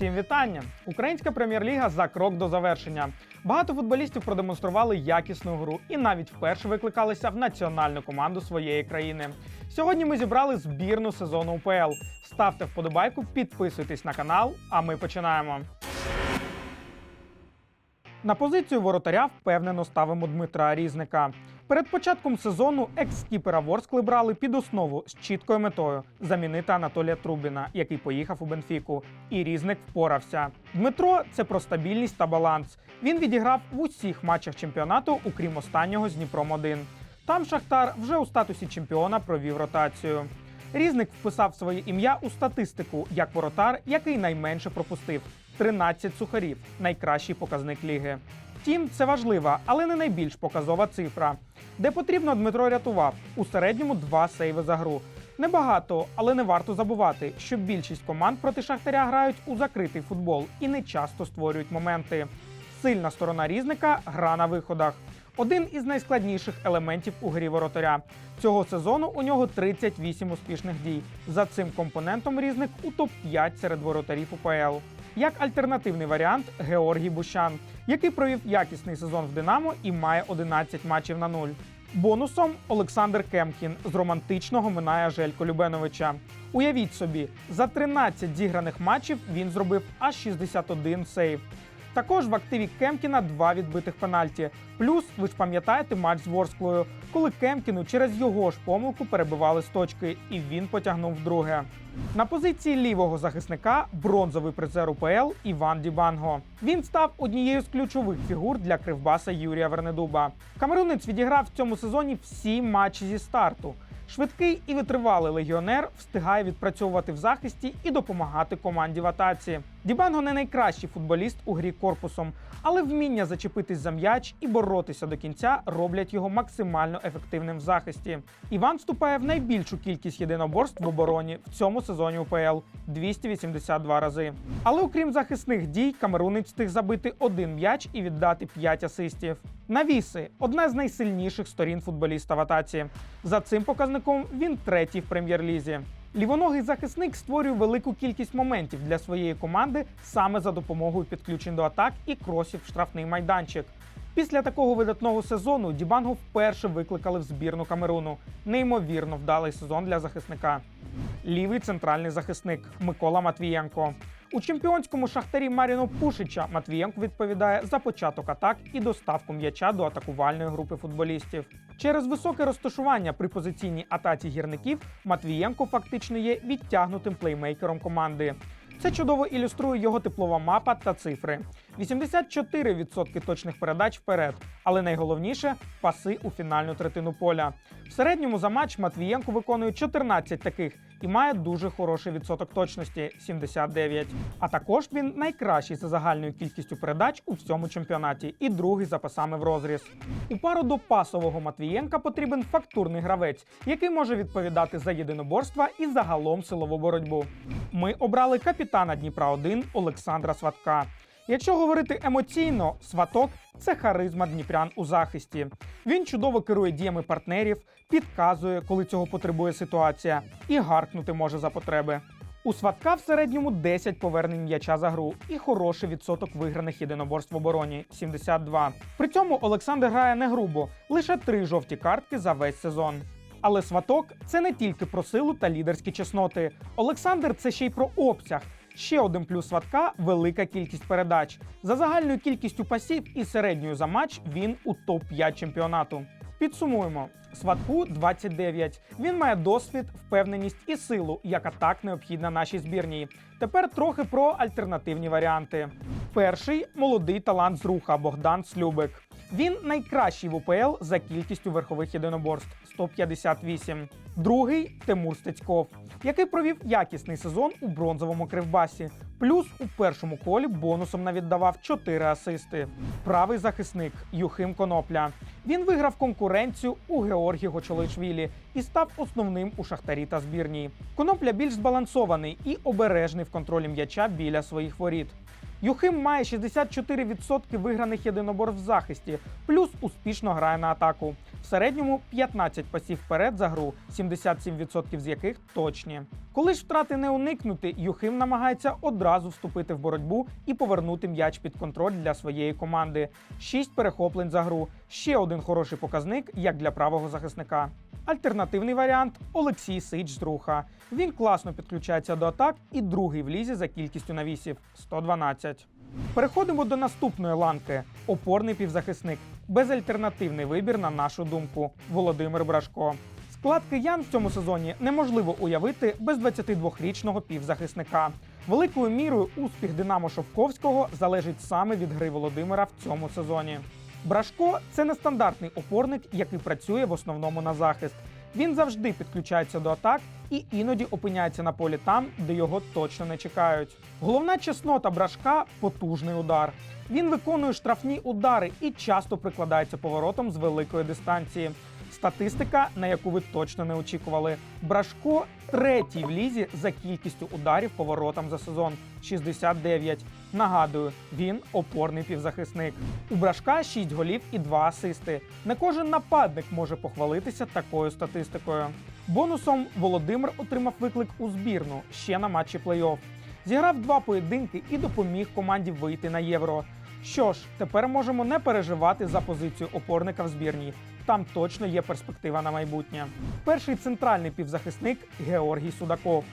Всім вітання! Українська прем'єр-ліга за крок до завершення. Багато футболістів продемонстрували якісну гру і навіть вперше викликалися в національну команду своєї країни. Сьогодні ми зібрали збірну сезону УПЛ. Ставте вподобайку, підписуйтесь на канал, а ми починаємо. На позицію воротаря впевнено ставимо Дмитра Різника. Перед початком сезону екс-скіпера Ворскли брали під основу з чіткою метою замінити Анатолія Трубіна, який поїхав у Бенфіку. І Різник впорався. Дмитро це про стабільність та баланс. Він відіграв в усіх матчах чемпіонату, окрім останнього з Дніпром 1 Там Шахтар вже у статусі чемпіона провів ротацію. Різник вписав своє ім'я у статистику як воротар, який найменше пропустив 13 сухарів найкращий показник ліги. Втім, це важлива, але не найбільш показова цифра. Де потрібно, Дмитро рятував у середньому два сейви за гру. Небагато, але не варто забувати, що більшість команд проти Шахтаря грають у закритий футбол і не часто створюють моменти. Сильна сторона різника гра на виходах. Один із найскладніших елементів у грі воротаря. Цього сезону у нього 38 успішних дій. За цим компонентом різник у топ-5 серед воротарів УПЛ. Як альтернативний варіант Георгій Бущан, який провів якісний сезон в Динамо і має 11 матчів на нуль. Бонусом Олександр Кемкін з романтичного минає Желько Любеновича. Уявіть собі, за 13 зіграних матчів він зробив аж 61 сейв. Також в активі Кемкіна два відбитих пенальті. Плюс, ви ж пам'ятаєте матч з Ворсклою, коли Кемкіну через його ж помилку перебивали з точки, і він потягнув вдруге. На позиції лівого захисника бронзовий призер УПЛ Іван Дібанго. Він став однією з ключових фігур для кривбаса Юрія Вернедуба. Камерунець відіграв в цьому сезоні всі матчі зі старту. Швидкий і витривалий легіонер встигає відпрацьовувати в захисті і допомагати команді в атаці. Дібанго не найкращий футболіст у грі корпусом, але вміння зачепитись за м'яч і боротися до кінця роблять його максимально ефективним в захисті. Іван вступає в найбільшу кількість єдиноборств в обороні в цьому сезоні УПЛ 282 рази. Але окрім захисних дій, камерунець встиг забити один м'яч і віддати 5 асистів. Навіси одна з найсильніших сторін футболіста в атаці. За цим показником він третій в прем'єр-лізі. Лівоногий захисник створює велику кількість моментів для своєї команди саме за допомогою підключень до атак і кросів в штрафний майданчик. Після такого видатного сезону Дібангу вперше викликали в збірну Камеруну. Неймовірно вдалий сезон для захисника. Лівий центральний захисник Микола Матвієнко. У чемпіонському шахтарі Маріно Пушича Матвієнко відповідає за початок атак і доставку м'яча до атакувальної групи футболістів. Через високе розташування при позиційній атаці гірників Матвієнко фактично є відтягнутим плеймейкером команди. Це чудово ілюструє його теплова мапа та цифри: 84% точних передач вперед, але найголовніше паси у фінальну третину поля. В середньому за матч Матвієнко виконує 14 таких і має дуже хороший відсоток точності 79. А також він найкращий за загальною кількістю передач у всьому чемпіонаті і другий за пасами в розріз. У пару до пасового Матвієнка потрібен фактурний гравець, який може відповідати за єдиноборства і загалом силову боротьбу. Ми обрали капітана Дніпра 1 Олександра Сватка. Якщо говорити емоційно, сваток це харизма дніпрян у захисті. Він чудово керує діями партнерів, підказує, коли цього потребує ситуація, і гаркнути може за потреби. У сватка в середньому 10 повернень м'яча за гру і хороший відсоток виграних єдиноборств в обороні 72. При цьому Олександр грає не грубо, лише три жовті картки за весь сезон. Але сваток це не тільки про силу та лідерські чесноти. Олександр це ще й про обсяг. Ще один плюс сватка велика кількість передач. За загальною кількістю пасів і середньою за матч він у топ-5 чемпіонату. Підсумуємо: сватку 29. Він має досвід, впевненість і силу, яка так необхідна нашій збірній. Тепер трохи про альтернативні варіанти. Перший молодий талант з руха Богдан Слюбик. Він найкращий в УПЛ за кількістю верхових єдиноборств 158. Другий Тимур Стецьков, який провів якісний сезон у бронзовому кривбасі. Плюс у першому колі бонусом навіддавав 4 асисти. Правий захисник Юхим Конопля. Він виграв конкуренцію у Георгі Гочолишвілі і став основним у шахтарі та збірній. Конопля більш збалансований і обережний в контролі м'яча біля своїх воріт. Юхим має 64% виграних єдиноборств в захисті, плюс успішно грає на атаку. В середньому 15 пасів вперед за гру, 77% з яких точні. Коли ж втрати не уникнути, Юхим намагається одразу вступити в боротьбу і повернути м'яч під контроль для своєї команди. 6 перехоплень за гру. Ще один хороший показник, як для правого захисника. Альтернативний варіант Олексій Сич з Руха. Він класно підключається до атак і другий в лізі за кількістю навісів 112. Переходимо до наступної ланки: опорний півзахисник. Безальтернативний вибір, на нашу думку, Володимир Брашко. Склад киян в цьому сезоні неможливо уявити без 22-річного півзахисника. Великою мірою успіх Динамо Шовковського залежить саме від гри Володимира в цьому сезоні. Брашко це нестандартний опорник, який працює в основному на захист. Він завжди підключається до атак і іноді опиняється на полі там, де його точно не чекають. Головна чеснота брашка потужний удар. Він виконує штрафні удари і часто прикладається поворотом з великої дистанції. Статистика, на яку ви точно не очікували. Брашко третій в лізі за кількістю ударів поворотом за сезон 69. Нагадую, він опорний півзахисник. У Брашка 6 голів і 2 асисти. Не кожен нападник може похвалитися такою статистикою. Бонусом Володимир отримав виклик у збірну ще на матчі плей-офф. Зіграв два поєдинки і допоміг команді вийти на євро. Що ж, тепер можемо не переживати за позицію опорника в збірній. Там точно є перспектива на майбутнє. Перший центральний півзахисник Георгій Судаков.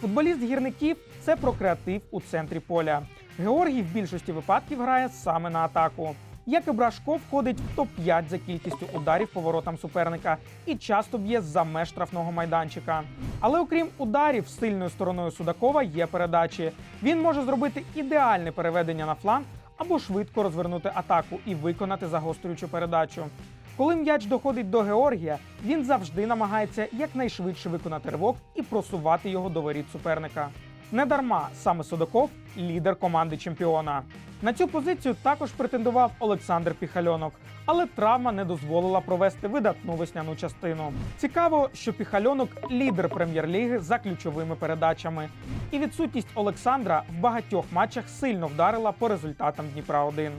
Футболіст гірників це про креатив у центрі поля. Георгій в більшості випадків грає саме на атаку. Як і Брашко входить в топ-5 за кількістю ударів по воротам суперника і часто б'є за меж штрафного майданчика. Але окрім ударів, сильною стороною Судакова є передачі. Він може зробити ідеальне переведення на фланг або швидко розвернути атаку і виконати загострюючу передачу. Коли м'яч доходить до Георгія, він завжди намагається якнайшвидше виконати ривок і просувати його до воріт суперника. Недарма саме Судаков лідер команди чемпіона. На цю позицію також претендував Олександр Піхальонок, але травма не дозволила провести видатну весняну частину. Цікаво, що Піхальонок лідер прем'єр-ліги за ключовими передачами. І відсутність Олександра в багатьох матчах сильно вдарила по результатам Дніпра 1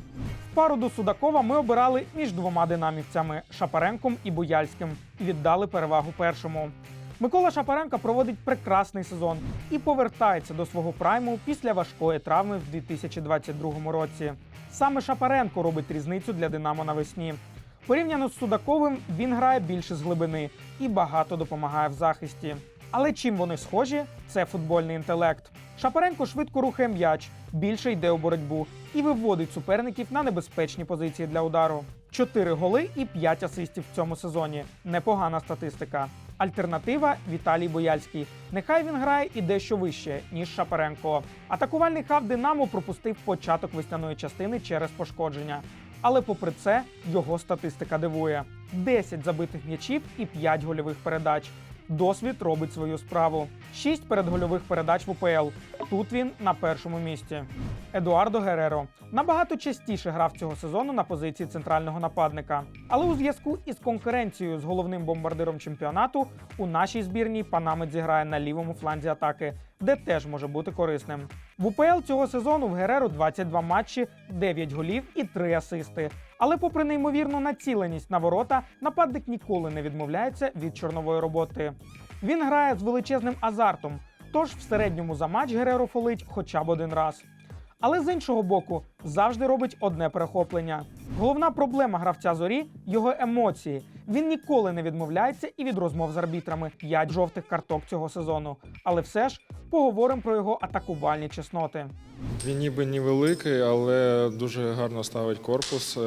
В пару до Судакова ми обирали між двома динамівцями Шапаренком і Буяльським і віддали перевагу першому. Микола Шапаренко проводить прекрасний сезон і повертається до свого прайму після важкої травми в 2022 році. Саме Шапаренко робить різницю для Динамо навесні. Порівняно з Судаковим він грає більше з глибини і багато допомагає в захисті. Але чим вони схожі, це футбольний інтелект. Шапаренко швидко рухає м'яч, більше йде у боротьбу і виводить суперників на небезпечні позиції для удару. Чотири голи і п'ять асистів в цьому сезоні. Непогана статистика. Альтернатива Віталій Бояльський. Нехай він грає і дещо вище, ніж Шапаренко. Атакувальний хаб Динамо пропустив початок весняної частини через пошкодження. Але попри це, його статистика дивує: 10 забитих м'ячів і 5 гольових передач. Досвід робить свою справу. 6 передгольових передач в УПЛ. Тут він на першому місці. Едуардо Гереро набагато частіше грав цього сезону на позиції центрального нападника. Але у зв'язку із конкуренцією з головним бомбардиром чемпіонату у нашій збірній Панамець зіграє на лівому фланзі атаки, де теж може бути корисним. В УПЛ цього сезону в Гереро 22 матчі, 9 голів і 3 асисти. Але, попри неймовірну націленість на ворота, нападник ніколи не відмовляється від чорнової роботи. Він грає з величезним азартом, тож в середньому за матч Гереро фолить хоча б один раз. Але з іншого боку, завжди робить одне перехоплення. Головна проблема гравця зорі його емоції. Він ніколи не відмовляється і від розмов з арбітрами. П'ять жовтих карток цього сезону. Але все ж поговоримо про його атакувальні чесноти. Він ніби невеликий, але дуже гарно ставить корпус, е,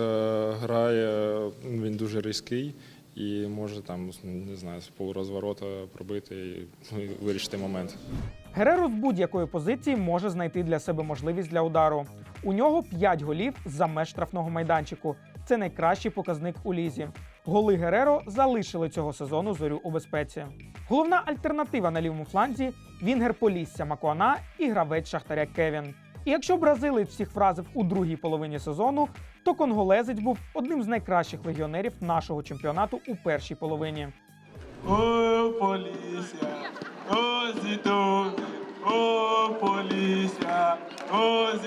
грає, він дуже різкий і може там, не знаю, з полурозворота пробити ну, і вирішити момент. Гереро з будь-якої позиції може знайти для себе можливість для удару. У нього 5 голів за меж штрафного майданчику. Це найкращий показник у лізі. Голи Гереро залишили цього сезону зорю у безпеці. Головна альтернатива на лівому фланзі Вінгер Полісся Макуана і гравець Шахтаря Кевін. І якщо бразилець всіх вразив у другій половині сезону, то конголезець був одним з найкращих легіонерів нашого чемпіонату у першій половині. Polícia, ô Zitobe, ô polícia, ô Zitobe.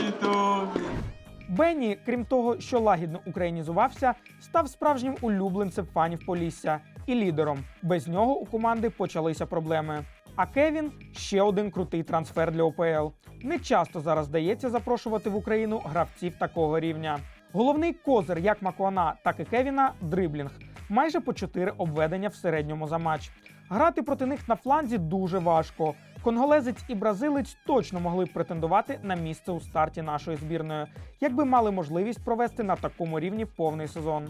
Бенні, крім того, що лагідно українізувався, став справжнім улюбленцем фанів Полісся і лідером. Без нього у команди почалися проблеми. А Кевін ще один крутий трансфер для ОПЛ. Не часто зараз вдається запрошувати в Україну гравців такого рівня. Головний козир як Макуана, так і Кевіна дриблінг. Майже по 4 обведення в середньому за матч. Грати проти них на фланзі дуже важко. Конголезець і бразилець точно могли б претендувати на місце у старті нашої збірної, якби мали можливість провести на такому рівні повний сезон.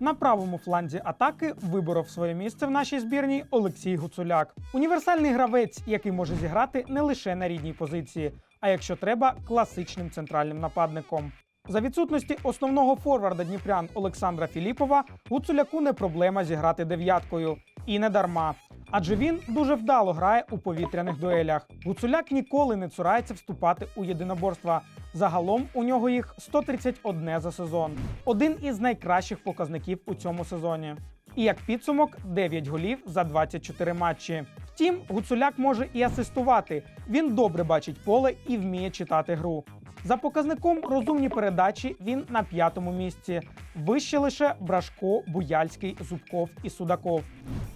На правому фланзі атаки виборов своє місце в нашій збірній Олексій Гуцуляк. Універсальний гравець, який може зіграти не лише на рідній позиції, а якщо треба, класичним центральним нападником. За відсутності основного форварда Дніпрян Олександра Філіпова Гуцуляку не проблема зіграти дев'яткою. І не дарма. Адже він дуже вдало грає у повітряних дуелях. Гуцуляк ніколи не цурається вступати у єдиноборства. Загалом у нього їх 131 за сезон. Один із найкращих показників у цьому сезоні. І як підсумок 9 голів за 24 матчі. Втім, Гуцуляк може і асистувати. Він добре бачить поле і вміє читати гру. За показником розумні передачі він на п'ятому місці. Вище лише Брашко, Буяльський, Зубков і Судаков.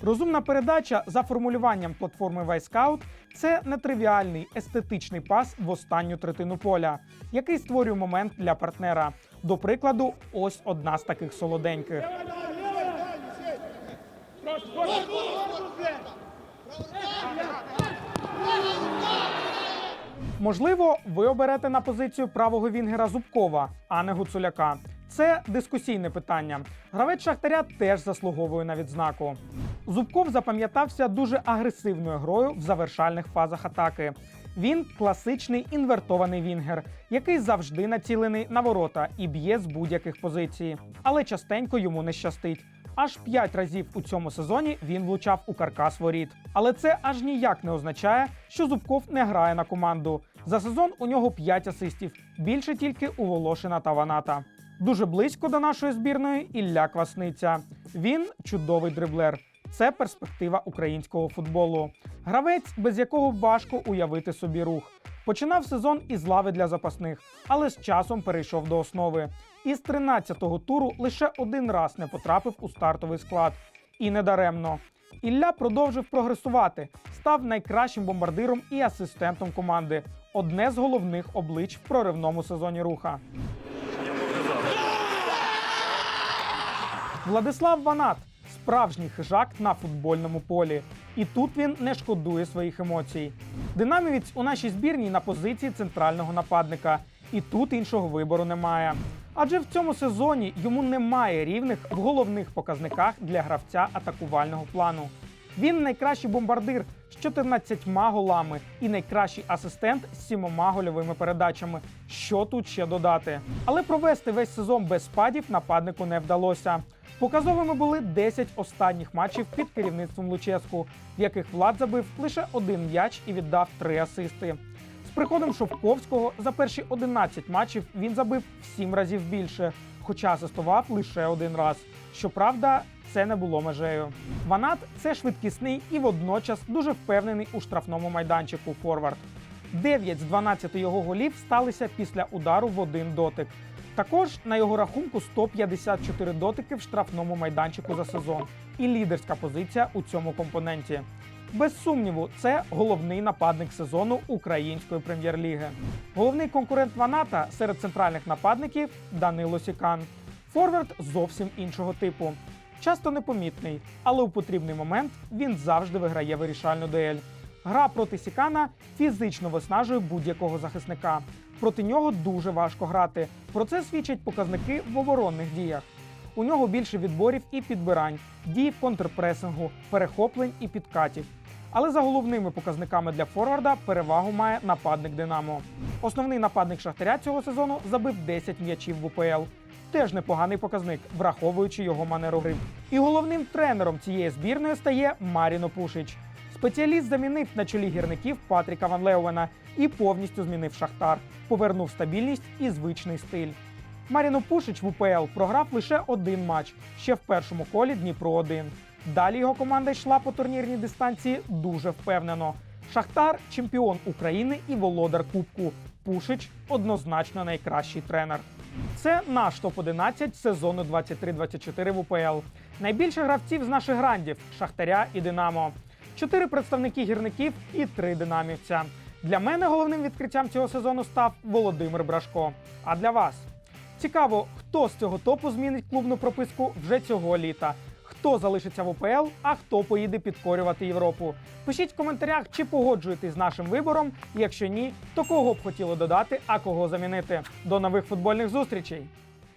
Розумна передача за формулюванням платформи Вайскаут це нетривіальний естетичний пас в останню третину поля, який створює момент для партнера. До прикладу, ось одна з таких солоденьких. Можливо, ви оберете на позицію правого вінгера Зубкова, а не Гуцуляка. Це дискусійне питання. Гравець Шахтаря теж заслуговує на відзнаку. Зубков запам'ятався дуже агресивною грою в завершальних фазах атаки. Він класичний інвертований вінгер, який завжди націлений на ворота і б'є з будь-яких позицій. Але частенько йому не щастить. Аж п'ять разів у цьому сезоні він влучав у каркас воріт. Але це аж ніяк не означає, що Зубков не грає на команду. За сезон у нього 5 асистів, більше тільки у Волошина та Ваната. Дуже близько до нашої збірної Ілля Квасниця. Він чудовий дриблер. Це перспектива українського футболу. Гравець, без якого важко уявити собі рух. Починав сезон із лави для запасних, але з часом перейшов до основи. Із 13-го туру лише один раз не потрапив у стартовий склад. І не даремно. Ілля продовжив прогресувати, став найкращим бомбардиром і асистентом команди. Одне з головних облич в проривному сезоні руха. Владислав Ванат справжній хижак на футбольному полі. І тут він не шкодує своїх емоцій. Динамівець у нашій збірній на позиції центрального нападника. І тут іншого вибору немає. Адже в цьому сезоні йому немає рівних в головних показниках для гравця атакувального плану. Він найкращий бомбардир з 14 голами і найкращий асистент з 7 гольовими передачами. Що тут ще додати? Але провести весь сезон без спадів нападнику не вдалося. Показовими були 10 останніх матчів під керівництвом Луческу, в яких Влад забив лише один м'яч і віддав три асисти. Приходом Шовковського за перші 11 матчів він забив в 7 разів більше, хоча асистував лише один раз. Щоправда, це не було межею. Ванат це швидкісний і водночас дуже впевнений у штрафному майданчику форвард. 9 з 12 його голів сталися після удару в один дотик. Також на його рахунку 154 дотики в штрафному майданчику за сезон і лідерська позиція у цьому компоненті. Без сумніву, це головний нападник сезону української прем'єр-ліги. Головний конкурент Ваната серед центральних нападників Данило Сікан. Форвард зовсім іншого типу. Часто непомітний, але у потрібний момент він завжди виграє вирішальну дуель. Гра проти Сікана фізично виснажує будь-якого захисника. Проти нього дуже важко грати. Про це свідчать показники в оборонних діях. У нього більше відборів і підбирань, дій в контрпресингу, перехоплень і підкатів. Але за головними показниками для форварда перевагу має нападник Динамо. Основний нападник Шахтаря цього сезону забив 10 м'ячів в УПЛ. Теж непоганий показник, враховуючи його манеру гри. І головним тренером цієї збірної стає Маріно Пушич. Спеціаліст замінив на чолі гірників Патріка Ван Леуена і повністю змінив Шахтар, повернув стабільність і звичний стиль. Маріно Пушич в УПЛ програв лише один матч ще в першому колі Дніпро 1 Далі його команда йшла по турнірній дистанції дуже впевнено. Шахтар чемпіон України і володар Кубку. Пушич однозначно найкращий тренер. Це наш топ-11 сезону 23-24 в УПЛ. Найбільше гравців з наших грандів Шахтаря і Динамо. Чотири представники гірників і три динамівця. Для мене головним відкриттям цього сезону став Володимир Брашко. А для вас цікаво, хто з цього топу змінить клубну прописку вже цього літа. Хто залишиться в УПЛ, а хто поїде підкорювати Європу. Пишіть в коментарях, чи погоджуєтесь з нашим вибором. Якщо ні, то кого б хотіли додати, а кого замінити. До нових футбольних зустрічей!